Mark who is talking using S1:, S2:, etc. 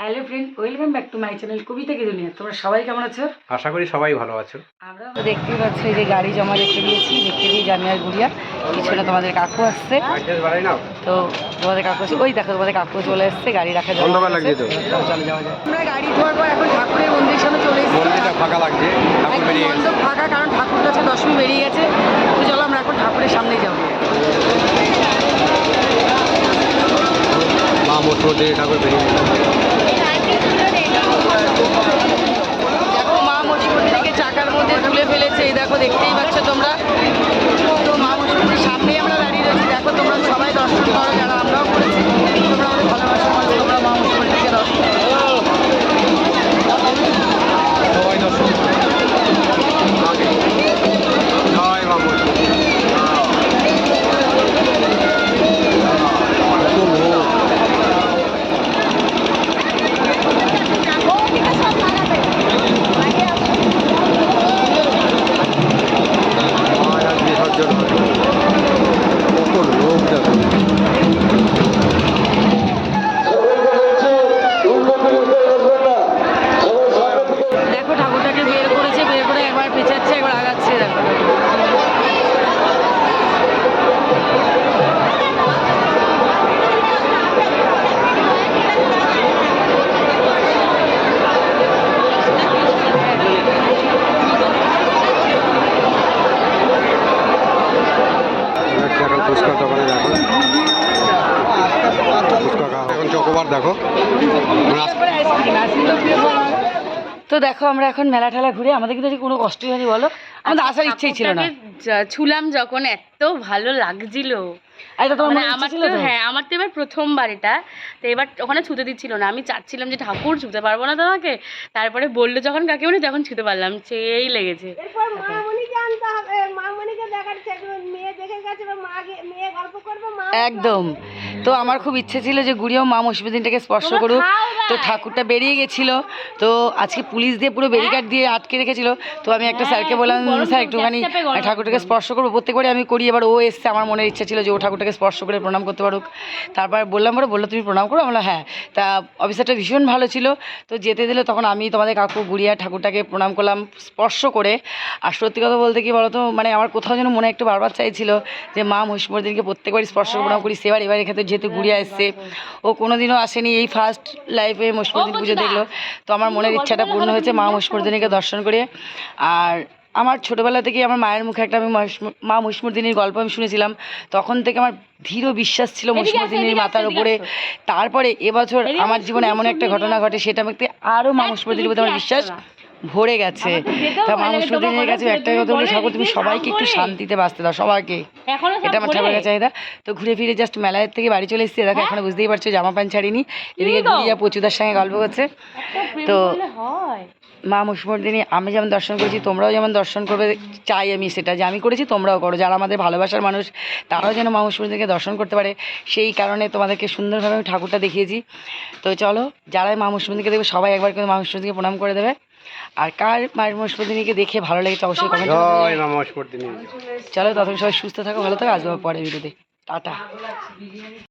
S1: Hello friend welcome back to my channel Kabita কি দুনিয়া তোমরা সবাই কেমন আছো?
S2: আশা করি সবাই ভালো আছো।
S1: আমরা দেখতেই পাচ্ছ এই যে গাড়ি জমা রেখে দিয়েছি দেখতে দিয়ে জামিয়ার গুড়িয়া পিছনে তোমাদের কাকু আসছে। তো তোমাদের কাকু আসছে ওই দেখো তোমাদের কাকু চলে এসছে গাড়ি রাখা
S2: অন্ধকার
S1: আছে।
S2: লাগছে তো।
S1: চলো যাওয়া যায় আমরা গাড়ি ধোয়ার পর এখন ঠাকুরের মন্দিরের সামনে চলে এসেছি।
S2: মন্দিরটা ফাঁকা লাগছে ঠাকুর বেরিয়ে গেছে।
S1: ফাঁকা কারণ ঠাকুর কাছে দশমী বেরিয়ে গেছে। তো চলো আমরা এখন ঠাকুরের সামনে যাব।
S2: মা মঠমধ্যে ঠাকুর বেরিয়ে গেছে।
S1: দেখো মা থেকে চাকার মধ্যে তুলে ফেলেছে। এই দেখো দেখতেই পাচ্ছ তোমরা।
S2: এখন দেখো।
S1: তো দেখো আমরা এখন মেলা ঠেলা ঘুরে আমাদের কিন্তু কোনো কষ্টই হয়নি বলো? আমাদের আসার ইচ্ছেই ছিল না।
S3: ছুলাম যখন এত ভালো লাগছিল। মানে আমার তো হ্যাঁ আমার তো এবার প্রথমবার এটা। তো এবার ওখানে ছুতে দিচ্ছিল না। আমি চাচ্ছিলাম যে ঠাকুর ছুতে পারব না তোমাকে? তারপরে বলল যখন কাকিমণি তখন ছুতে পারলাম সেই লেগেছে।
S4: এরপর মামনিকে আনতে হবে। মামনিকে দেখাচ্ছে মেয়ে দেখে গেছে বা মাকে মেয়ে গল্প করবে মা
S1: একদম। তো আমার খুব ইচ্ছে ছিল যে গুড়িয়াও মা মসজিদিনটাকে স্পর্শ করুক। তো ঠাকুরটা বেরিয়ে গেছিল। তো আজকে পুলিশ দিয়ে পুরো ব্যারিকেড দিয়ে আটকে রেখেছিল। তো আমি একটা
S3: হ্যাঁ,
S1: স্যারকে বললাম স্যার একটুখানি ঠাকুরটাকে। স্পর্শ করব প্রত্যেকবারই আমি করি এবার ও এসছে আমার মনের ইচ্ছা ছিল যে ও ঠাকুরটাকে স্পর্শ করে প্রণাম করতে পারুক। তারপর বললাম বলে বলল তুমি প্রণাম করো? আমরা হ্যাঁ। তা অফিসারটা ভীষণ ভালো ছিল। তো যেতে দিলে তখন আমি তোমাদের কাকু গুড়িয়া ঠাকুরটাকে প্রণাম করলাম স্পর্শ করে। আর সত্যি কথা বলতে কি বলতো মানে আমার কোথাও যেন মনে একটু বারবার চাইছিল যে মা মহিষমর্দিনকে প্রত্যেকবারই স্পর্শ প্রণাম করি সেবার এবার এখানে যেহেতু গুড়িয়া এসছে ও কোনোদিনও আসেনি এই ফার্স্ট লাইফে মহিষমর্দিন পুজো দেখল তো আমার মনের ইচ্ছাটা পূর্ণ হয়েছে মা মহিষমর্দিনীকে দর্শন করে আর আমার ছোটোবেলা থেকে আমার মায়ের মুখে একটা আমি মা মহিষমর্দিনীর গল্প আমি শুনেছিলাম তখন থেকে আমার দৃঢ় বিশ্বাস ছিল মহিষমর্দিনীর মাথার উপরে তারপরে এবছর আমার জীবনে এমন একটা ঘটনা ঘটে সেটা আমাকে আরও মা মহিষমর্দিনীর প্রতি আমার বিশ্বাস ভরে গেছে। তা মা মহিষমর্দিনীর কাছে একটাই কথা বলি ঠাকুর তুমি সবাইকে একটু শান্তিতে বাঁচতে দাও সবাইকে। এটা আমার। ঠাকুরের চাহিদা। তো ঘুরে ফিরে জাস্ট মেলায়ের থেকে বাড়ি চলে এসেছি দেখো এখন বুঝতেই পারছ জামা প্যান্ট ছাড়িনি। এদিকে? গুড়িয়া প্রচুদার সঙ্গে গল্প করছে। তো
S3: হয়।
S1: মা মুসমর্দিনী আমি যেমন দর্শন করেছি তোমরাও যেমন দর্শন করবে চাই আমি সেটা যে আমি করেছি তোমরাও করো। যারা আমাদের ভালোবাসার মানুষ তারাও যেন মা মুসমর্দিনীকে দর্শন করতে পারে। সেই কারণে তোমাদেরকে সুন্দরভাবে আমি ঠাকুরটা দেখিয়েছি। তো চলো যারাই মা মুসমর্দিনীকে দেখবে সবাই একবার করে মা মুসমর্দিনীকে প্রণাম করে দেবে। আর কার মা মুসমর্দিনীকে দেখে ভালো লেগেছে অবশ্যই কমেন্ট চলো ততক্ষণ সবাই সুস্থ থাকো ভালো থাকো আসব পরে ভিডিওতে টাটা।